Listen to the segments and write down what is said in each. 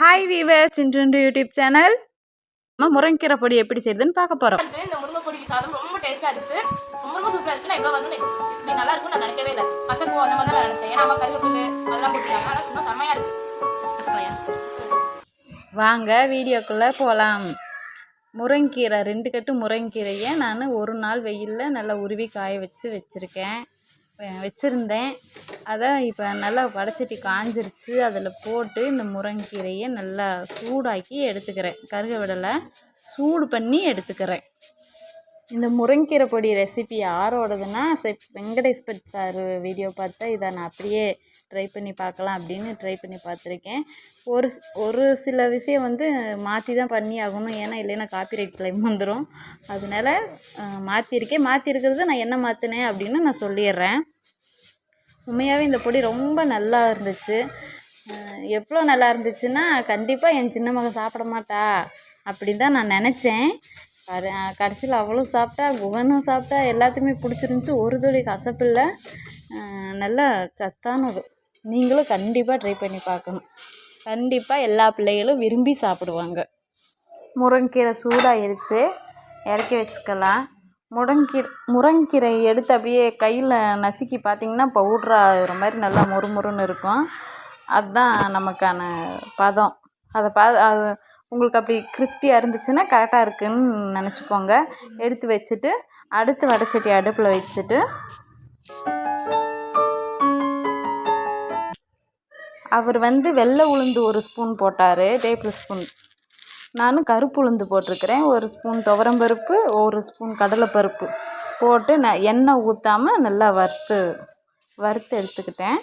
Hi viewer Chintu YouTube channel நம்ம முருங்கீரை பொடி எப்படி செய்யுதுன்னு பார்க்க போகிறோம் இந்த முருங்கை பொடி சாதம் ரொம்ப டேஸ்ட்டாக இருக்குது ரொம்ப ரொம்ப சூப்பராக இருக்குது நான் எங்கே வரணும்னு எக்ஸ்பெக்ட் இப்படி நல்லா இருக்கும்னு நான் நினைக்கவே இல்லை. கசக்கும் அந்த மாதிரி தான் நினச்சேன். ஏன்னா அம்மா கருவேப்பிலை அதெல்லாம் போட்டுருக்காங்க. ஆனால் சும்மா செம்மையாக இருக்குது வாங்க வீடியோக்குள்ளே போகலாம் முருங்கீரை ரெண்டு கட்டு முருங்கீரையை நான் ஒரு நாள் வெயிலில் நல்லா உருவி காய வச்சு வச்சுருக்கேன். வச்சுருந்தேன். அதை இப்போ நல்லா வடைச்சட்டி காஞ்சிருச்சு. அதில் போட்டு இந்த முருங்கீரையை நல்லா சூடாக்கி எடுத்துக்கிறேன். கருக விடலை. சூடு பண்ணி எடுத்துக்கிறேன். இந்த முருங்கீரை பொடி recipe யாரோடதுன்னா chef Venkatesh Bhat sir video பார்த்தா இதை நான் அப்படியே ட்ரை பண்ணி பார்க்கலாம் அப்படின்னு ட்ரை பண்ணி பார்த்துருக்கேன். ஒரு ஒரு சில விஷயம் வந்து மாற்றி தான் பண்ணி ஆகணும். ஏன்னா இல்லைன்னா காப்பிரைட் கிளைம் வந்துடும் அதனால மாற்றிருக்கேன் மாற்றிருக்கிறது நான் என்ன மாற்றினேன் அப்படின்னு நான் சொல்லிடுறேன். உண்மையாகவே இந்த பொடி ரொம்ப நல்லா இருந்துச்சு. எவ்வளோ நல்லா இருந்துச்சுன்னா கண்டிப்பாக என் சின்ன மகன் சாப்பிட மாட்டா அப்படின்னு தான் நான் நினச்சேன். கடைசியில் அவளும் சாப்பிட்டா குகனும் சாப்பிட்டா எல்லாத்துக்குமே பிடிச்சிருந்துச்சி. ஒரு துளி கசப்பில்லை. நல்லா சத்தானது. நீங்களும் கண்டிப்பாக ட்ரை பண்ணி பார்க்கணும். கண்டிப்பாக எல்லா பிள்ளைகளும் விரும்பி சாப்பிடுவாங்க. முருங்கீரை சூடாகிருச்சு இறக்கி வச்சுக்கலாம். முருங்கீரை முருங்கீரை எடுத்து அப்படியே கையில் நசுக்கி பார்த்தீங்கன்னா பவுட்ரு ஆகிற மாதிரி நல்லா மொறுமொறுன்னு இருக்கும். அதுதான் நமக்கான பதம். அதை பா அது உங்களுக்கு அப்படி கிறிஸ்பியாக இருந்துச்சுன்னா கரெக்டாக இருக்குன்னு நினச்சிக்கோங்க. எடுத்து வச்சுட்டு அடுத்து வடைச்சட்டி அடுப்பில் வச்சுட்டு அவர் வந்து வெள்ளை உளுந்து ஒரு ஸ்பூன் போட்டார் டேபிள் ஸ்பூன் நான் கருப்பு உளுந்து போட்டிருக்கிறேன். ஒரு ஸ்பூன் துவரம்பருப்பு ஒரு ஸ்பூன் கடலைப்பருப்பு போட்டு நான் எண்ணெய் ஊற்றாமல் நல்லா வறுத்து வறுத்து எடுத்துக்கிட்டேன்.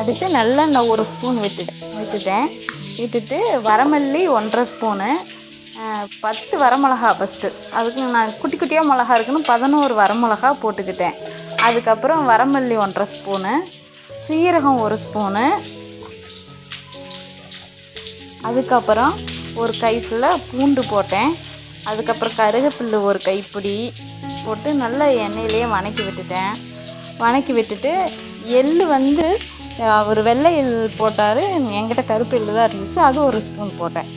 அடுத்து நல்லெண்ணெய் ஒரு ஸ்பூன் விட்டுட்டேன் விட்டுட்டேன். விட்டுட்டு வரமல்லி ஒன்றரை ஸ்பூனு பத்து வரமிளகா ஃபஸ்ட்டு அதுக்கு நான் குட்டி குட்டியாக மிளகா இருக்குன்னு பதினோரு வரமிளகா போட்டுக்கிட்டேன். அதுக்கப்புறம் வரமல்லி ஒன்றரை ஸ்பூனு சீரகம் ஒரு ஸ்பூனு அதுக்கப்புறம் ஒரு கை ஃபுல்லாக பூண்டு போட்டேன். அதுக்கப்புறம் கருவேப்பில்லை ஒரு கைப்பிடி போட்டு நல்லா எண்ணெயிலேயே வணக்கி விட்டுட்டேன். வணக்கி விட்டுட்டு எள் வந்து அவர் வெள்ளை எள் போட்டார். என்கிட்ட கருப்பு எள் தான் இருந்துச்சு. அது ஒரு ஸ்பூன் போட்டேன்.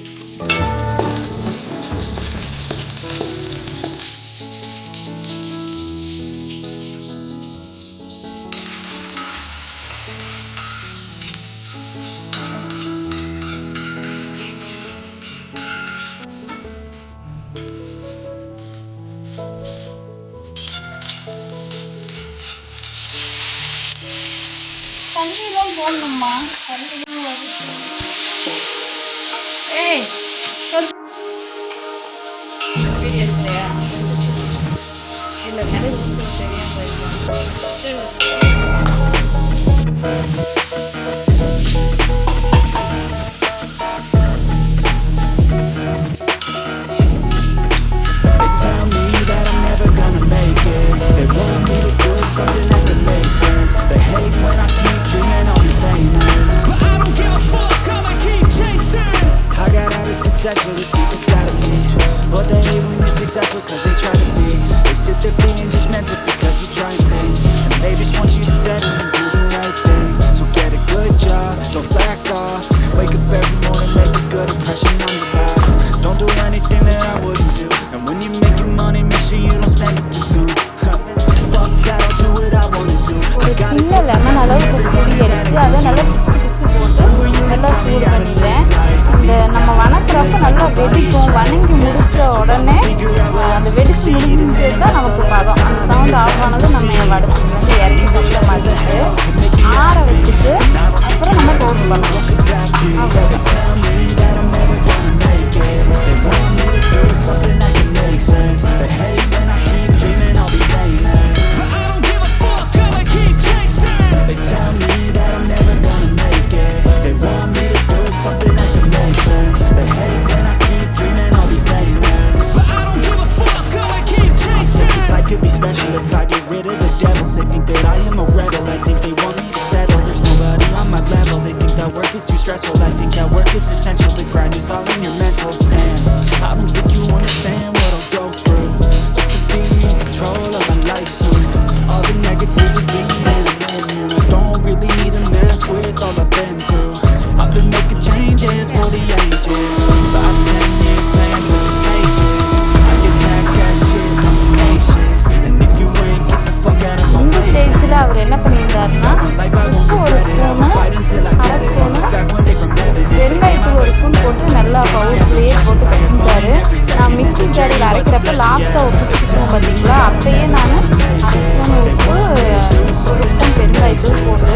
Lemah, 啊 successful is deep inside of me. But they hate when you're successful cause they try to be. They sit there being just mental because la noche. that work is too stressful. I think that work is essential. The grind is all in your mental. And I don't think you understand what I'll go through just to be in control of my life soon. All the negativity and I I don't really need a mask with all I've been through. I've been அரைக்கிறப்ப உப்பு பிடிச்சிருவோம் பார்த்தீங்களா? அப்பயே நான் அரை spoon உப்பு ஒரு spoon பெருங்காயத்தூள் போட்டு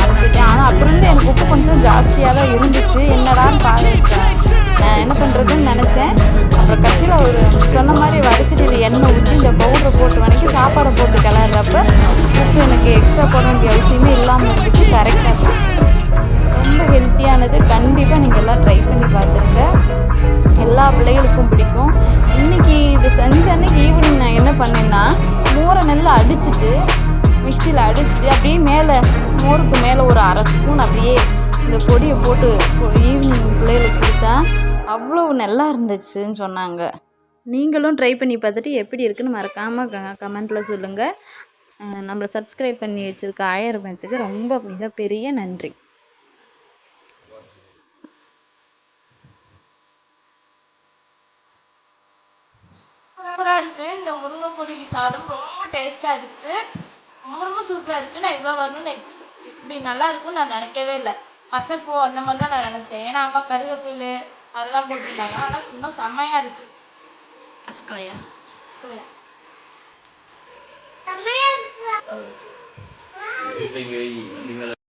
அரைச்சிட்டேன் ஆனால் அப்புறம் இருந்து எனக்கு உப்பு கொஞ்சம் ஜாஸ்தியாக தான் இருந்துச்சு. என்னடான்னு பாருங்க. நான் என்ன பண்ணுறதுன்னு நினச்சேன். அப்புறம் கடைசியில் ஒரு சொன்ன மாதிரி வடிச்சிட்டு இது எண்ணெய் ஊற்றி இந்த பவுடரை போட்டு வணக்கி சாப்பாடை போட்டு கிளறப்ப உப்பு எனக்கு எக்ஸ்ட்ரா போட வேண்டிய அவசியமே இல்லாமல் இருந்துச்சு. கரெக்டாக ரொம்ப ஹெல்த்தியானது கண்டிப்பாக நீங்கள் எல்லாம் ட்ரை பண்ணி பார்த்துருக்கேன் எல்லா பிள்ளைகளுக்கும் பிடிக்கும். இன்றைக்கி இது செஞ்ச அன்னைக்கு ஈவினிங் நான் என்ன பண்ணேன்னா மோரை நல்லா அடிச்சுட்டு மிக்சியில் அடிச்சிட்டு அப்படியே மேலே மோருக்கு மேலே ஒரு அரை ஸ்பூன் அப்படியே இந்த பொடியை போட்டு ஈவினிங் பிள்ளைகளுக்கு கொடுத்தா அவ்வளோ நல்லா இருந்துச்சுன்னு சொன்னாங்க. நீங்களும் ட்ரை பண்ணி பார்த்துட்டு எப்படி இருக்குன்னு மறக்காமல் கமெண்ட்டில் சொல்லுங்கள் நம்மளை சப்ஸ்கிரைப் பண்ணி வச்சுருக்க ஆயிரம் பேர்த்துக்கு ரொம்ப மிகப்பெரிய நன்றி சூப்பராக இருக்கு இந்த முருங்கை பொடி சாதம் ரொம்ப டேஸ்ட்டாக இருக்கு. ரொம்ப ரொம்ப சூப்பராக இருக்கு. நான் இவ்வளோ வரணும்னு எக்ஸ்பெக்ட் இப்படி நல்லா இருக்கும்னு நான் நினைக்கவே இல்லை. பசப்போ அந்த மாதிரி தான் நான் நினச்சேன். ஏன்னா அம்மா கருவேப்பில் அதெல்லாம் போட்டிருந்தாங்க. ஆனால் இன்னும் செம்மையாக இருக்கு. அஸ்கலையா? நீங்கள்